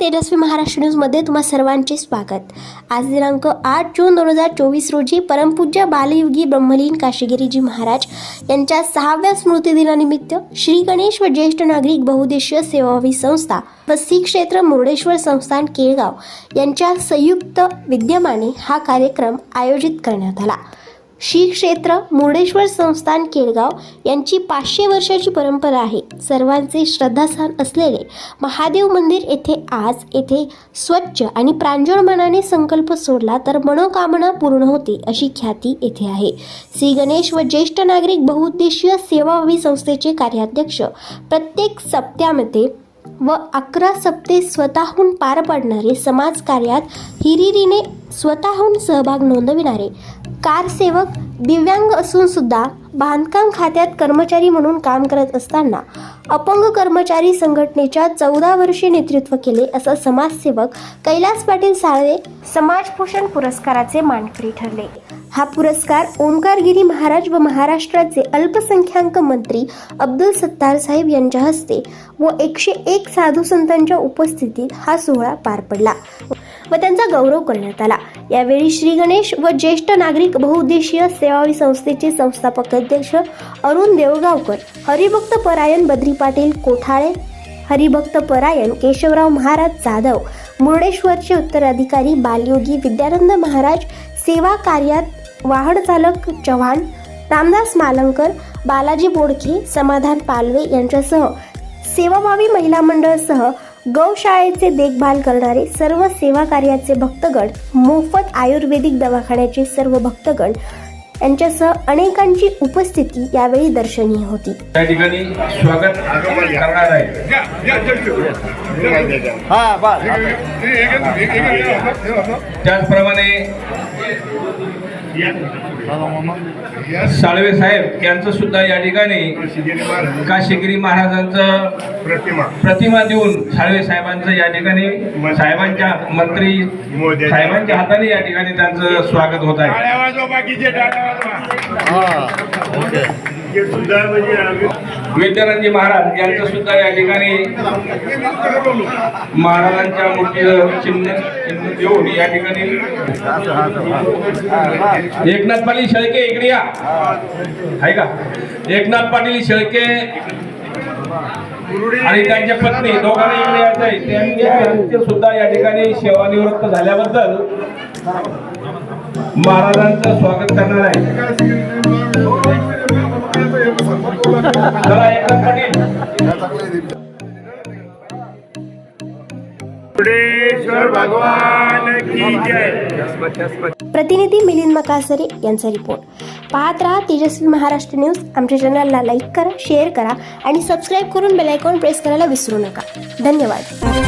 तेजस्वी महाराष्ट्र न्यूजमध्ये तुम्हा सर्वांचे स्वागत. आज दिनांक आठ जून दोन हजार चोवीस रोजी परमपूज्य बालयुगी ब्रह्मलीन काशीगिरीजी महाराज यांच्या सहाव्या स्मृतिदिनानिमित्त श्री गणेश व ज्येष्ठ नागरिक बहुउद्देशीय सेवाभावी संस्था व श्री क्षेत्र मुर्डेश्वर संस्थान केळगाव यांच्या संयुक्त विद्यमाने हा कार्यक्रम आयोजित करण्यात आला. श्री क्षेत्र मुर्डेश्वर संस्थान केळगाव यांची पाचशे वर्षाची परंपरा आहे. सर्वांचे श्रद्धास्थान असलेले महादेव मंदिर येथे आज येथे स्वच्छ आणि प्रांजळ मनाने संकल्प सोडला तर मनोकामना पूर्ण होते अशी ख्याती येथे आहे. श्री गणेश व ज्येष्ठ नागरिक बहुउद्देशीय सेवाभावी संस्थेचे कार्याध्यक्ष प्रत्येक सप्त्यामध्ये व अकरा सप्ते स्वतःहून पार पाडणारे समाजकार्यात हिरिरीने स्वतःहून सहभाग नोंदविणारे कारसेवक दिव्यांग असून सुद्धा बांधकाम खात्यात कर्मचारी म्हणून काम करत असताना अपंग कर्मचारी संघटनेच्या चौदा वर्षे नेतृत्व केले असं समाजसेवक कैलास पाटील साळवे समाजभूषण पुरस्काराचे मानकरी ठरले. हा पुरस्कार ओंकारगिरी महाराज व महाराष्ट्राचे अल्पसंख्याक मंत्री अब्दुल सत्तार साहेब यांच्या हस्ते व एकशे एक साधू संतांच्या उपस्थितीत हा सोहळा पार पडला. व त्यांचा गौरव करण्यात आला. यावेळी श्री गणेश व ज्येष्ठ नागरिक बहुउद्देशीय सेवावी संस्थेचे संस्थापक अध्यक्ष अरुण देवगावकर हरिभक्त परायण बद्री पाटील कोठाळे हरिभक्त परायण केशवराव महाराज जाधव मुर्डेश्वरचे उत्तराधिकारी बालयोगी विद्यानंद महाराज सेवा कार्यात वाहन चालक चव्हाण रामदास मालंकर बालाजी बोडखे समाधान पालवे यांच्यासह सेवाभावी महिला मंडळसह गौशाळेचे देखभाल करणारे सर्व सेवा कार्याचे भक्तगण मोफत आयुर्वेदिक दवाखान्याचे सर्व भक्तगण यांच्यासह अनेकांची उपस्थिती यावेळी दर्शनीय होती. त्या ठिकाणी स्वागत करणार आहे. हा त्याचप्रमाणे साळवे साहेब यांचं सुद्धा या ठिकाणी काशीगिरी महाराजांचं प्रतिमा. प्रतिमा देऊन साळवे साहेबांचं या ठिकाणी साहेबांच्या मंत्री. साहेबांच्या हाताने या ठिकाणी त्यांचं स्वागत होत आहे. टाळ्या विद्यानंदजी महाराज यांचं सुद्धा या ठिकाणी महाराजांच्या मूर्तीचं चिन्ह चिन्ह देऊन या ठिकाणी एकनाथ पाटील शेळके इकडे या. आहे का? एकनाथ पाटील शेळके आणि त्यांच्या पत्नी दोघांना इकडे यायचं आहे त्यांचे सुद्धा या ठिकाणी सेवानिवृत्त झाल्याबद्दल महाराजांचं स्वागत करणार आहे. प्रतिनिधी मिलिंद मकासरे यांचा रिपोर्ट पाहत राहा तेजस्वी महाराष्ट्र न्यूज आमच्या चॅनलला लाईक करा शेअर करा आणि सबस्क्राईब करून बेलायकॉन प्रेस करायला विसरू नका. धन्यवाद.